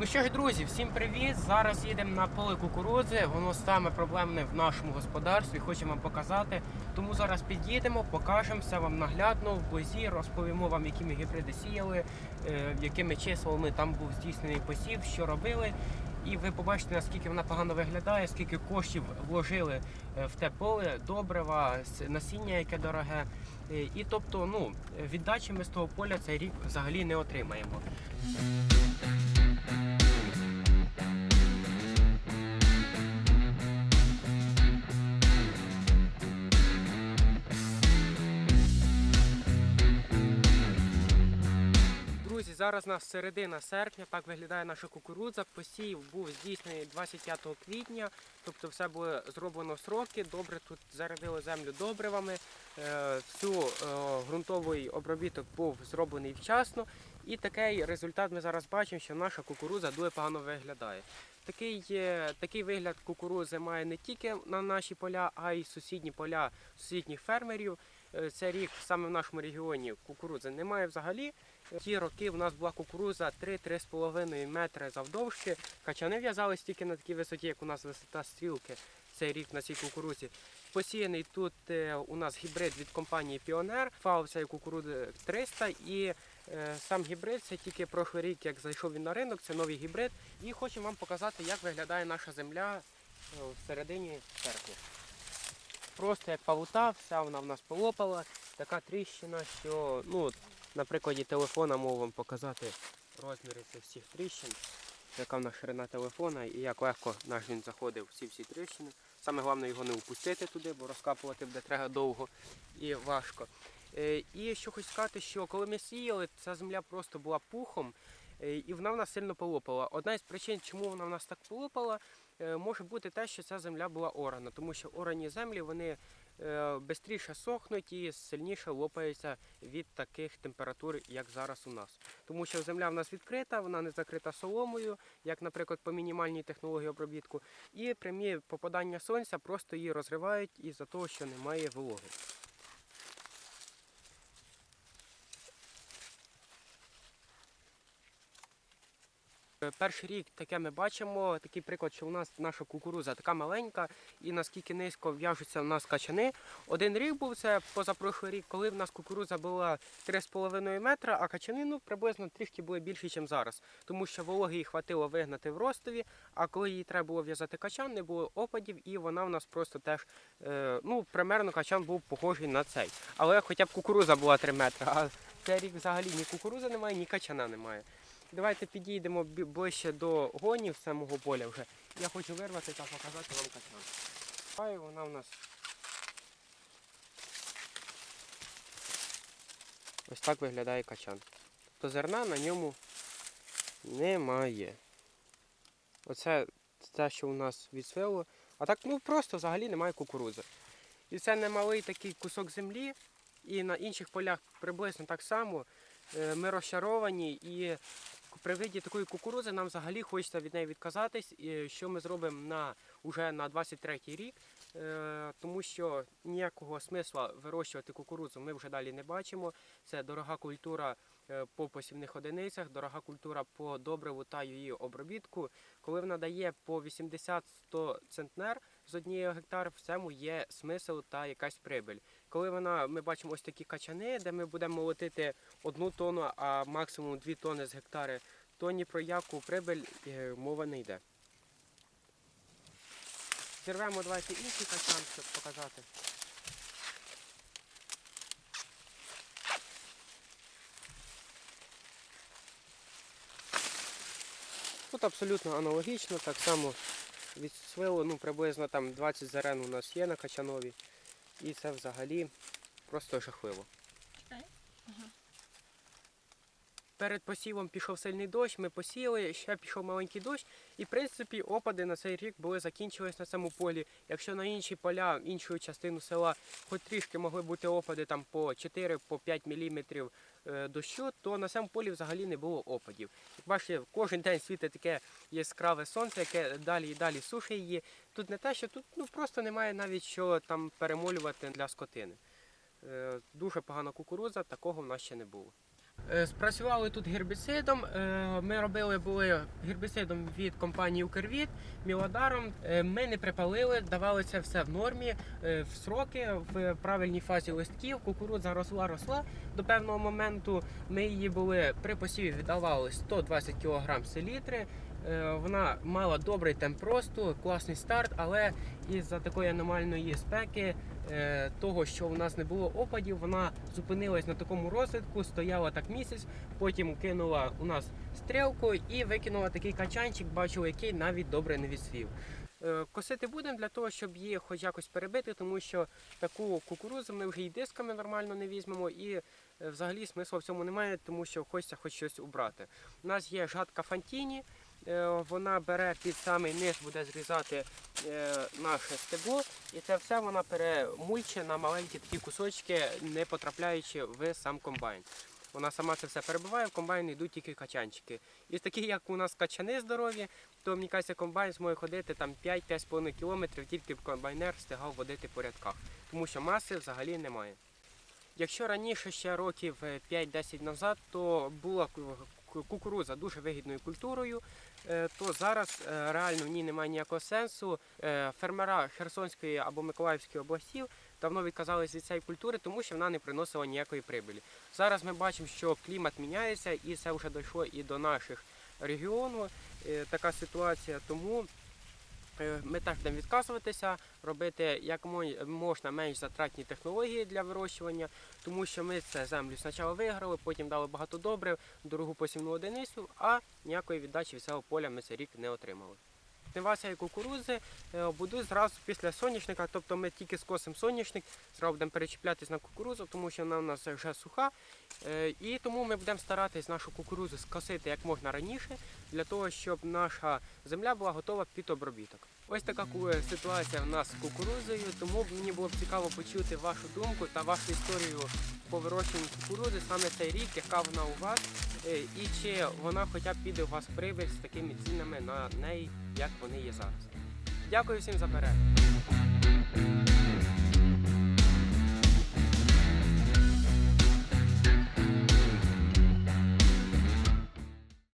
Ну що ж, друзі, всім привіт! Зараз їдемо на поле кукурудзи. Воно саме проблемне в нашому господарстві. Хочемо вам показати. Тому зараз під'їдемо, покажемо все вам наглядно в бозі, розповімо вам, які ми гібриди сіяли, е, якими числами там був здійснений посів, що робили. І ви побачите, наскільки вона погано виглядає, скільки коштів вложили е, в те поле, добрива, насіння, яке дороге. Е, І тобто, ну, віддачі ми з того поля цей рік взагалі не отримаємо. Друзі, зараз у нас середина серпня, так виглядає наша кукурудза. Посів був здійснений 25 квітня, тобто все було зроблено в сроки. Добре тут зарядили землю добривами. Е, Всю е, ґрунтовий обробіток був зроблений вчасно. І такий результат ми зараз бачимо, що наша кукурудза дуже погано виглядає. Такий, такий вигляд кукурудзи має не тільки на наші поля, а й сусідні поля сусідніх фермерів. Е, Це рік саме в нашому регіоні кукурудзи немає взагалі. Ті роки в нас була кукуруза 3-3,5 метри завдовжки. Качани в'язались тільки на такій висоті, як у нас висота стрілки цей рік на цій кукурузі. Посіяний тут е, у нас гібрид від компанії Піонер, фау цієї кукурузи 300 і е, сам гібрид це тільки прошлий рік, як зайшов він на ринок, це новий гібрид. І хочемо вам показати, як виглядає наша земля е, в середині серпня. Просто як павута, вся вона в нас полопала, така тріщина, що ну, на прикладі телефона можу вам показати розміри цих всіх тріщин, яка в нас ширина телефона і як легко наш він заходив в ці всі тріщини. Саме головне його не впустити туди, бо розкапувати буде треба довго і важко. Е, І що хочу сказати, що коли ми сіяли, ця земля просто була пухом, е, і вона в нас сильно полопала. Одна із причин, чому вона в нас так полопала, може бути те, що ця земля була орана, тому щоорані землі вони швидше сохнуть і сильніше лопаються від таких температур, як зараз у нас. Тому що земля в нас відкрита, вона не закрита соломою, як, наприклад, по мінімальній технології обробітку. І прямі попадання сонця просто її розривають із-за того, що немає вологи. Перший рік таке ми бачимо, такий приклад, що у нас наша кукуруза така маленька і наскільки низько в'яжуться в нас качани. Один рік був це позапрошлий рік, коли в нас кукуруза була 3,5 метра, а качани ну, приблизно трішки були більші, ніж зараз. Тому що вологи їй хватило вигнати в ростові, а коли їй треба було в'язати качан, не було опадів, і вона в нас просто теж, е, ну, примерно качан був похожий на цей. Але хоча б кукуруза була 3 метри, а цей рік взагалі ні кукурузи немає, ні качана немає. Давайте підійдемо ближче до гонів самого поля вже. Я хочу вирвати та показати вам качан. Хай вона в нас. Ось так виглядає качан. Тобто зерна на ньому немає. Оце те, що у нас відсвило. А так ну просто взагалі немає кукурудзи. І це немалий такий кусок землі. І на інших полях приблизно так само. Е, Ми розчаровані і при виді такої кукурудзи нам взагалі хочеться від неї відказатись, що ми зробимо на уже на 23-й рік, Е, тому що ніякого смисла вирощувати кукурудзу ми вже далі не бачимо. Це дорога культура е, по посівних одиницях, дорога культура по добриву та її обробітку. Коли вона дає по 80-100 центнер з однієї гектар, в цьому є смисл та якась прибиль. Коли вона, ми бачимо ось такі качани, де ми будемо молотити одну тонну, а максимум дві тонни з гектари, то ні про яку прибиль е, мова не йде. Зірвемо давайте інший качан, щоб показати. Тут абсолютно аналогічно, так само від свилу, ну приблизно там 20 зерен у нас є на качанові. І це взагалі просто жахливо. Перед посівом пішов сильний дощ, ми посіяли, ще пішов маленький дощ, і в принципі опади на цей рік були закінчились на цьому полі. Якщо на інші поля, іншу частину села, хоч трішки могли бути опади там по 4-5 по мм е, дощу, то на цьому полі взагалі не було опадів. Як бачите, кожен день світить таке яскраве сонце, яке далі і далі сушить її. Тут не те, що тут ну, просто немає навіть що там перемолювати для скотини. Е, Дуже погана кукурудза, такого в нас ще не було. Е, Спрацювали тут гербіцидом. Е, Ми робили були гербіцидом від компанії Укрвіт, Мілодаром. Е, Ми не припалили, давали це все в нормі, в сроки, в правильній фазі листків. Кукурудза росла, росла. До певного моменту ми її були при посіві віддавали 120 кг селітри. Е, Вона мала добрий темп росту, класний старт, але із-за такої аномальної спеки, е, того, що у нас не було опадів, вона зупинилась на такому розвитку, стояла так місяць, потім кинула у нас стрілку і викинула такий качанчик, бачили, який навіть добре не відсвів. Е, Косити будемо для того, щоб її хоч якось перебити, тому що таку кукурудзу ми вже і дисками нормально не візьмемо, і взагалі смислу в цьому немає, тому що хочеться хоч щось убрати. У нас є жатка Фантіні, вона бере під самий низ, буде зрізати е, наше стебло, і це все вона перемульче на маленькі такі кусочки, не потрапляючи в сам комбайн. Вона сама це все перебиває, в комбайн йдуть тільки качанчики. І такі, як у нас качани здорові, то мені кажеться, комбайн зможе ходити там 5-5,5 кілометрів, тільки б комбайнер встигав водити по рядках, тому що маси взагалі немає. Якщо раніше ще років е, 5-10 назад, то була кукурудза дуже вигідною культурою, е, то зараз е, реально в ній немає ніякого сенсу. Е, Фермера Херсонської або Миколаївської областів давно відказались від цієї культури, тому що вона не приносила ніякої прибилі. Зараз ми бачимо, що клімат міняється, і це вже дійшло і до наших регіонів. Е, Така ситуація. Тому ми теж будемо відказуватися, робити як мо- можна менш затратні технології для вирощування, тому що ми це землю спочатку виграли, потім дали багато добрив, дорогу посівну одиницю, а ніякої віддачі від цього поля ми цей рік не отримали. Жнива кукурудзи е, будуть зразу після соняшника, тобто ми тільки скосимо соняшник, зразу будемо перечіплятись на кукурудзу, тому що вона у нас вже суха. Е, І тому ми будемо старатись нашу кукурудзу скосити як можна раніше, для того, щоб наша земля була готова під обробіток. Ось така е, ситуація в нас з кукурудзою, тому мені було б цікаво почути вашу думку та вашу історію по вирощуванню кукурудзи саме цей рік, яка вона у вас, е, і чи вона хоча б піде у вас прибиль з такими цінами на неї, як вони є зараз. Дякую всім за перегляд.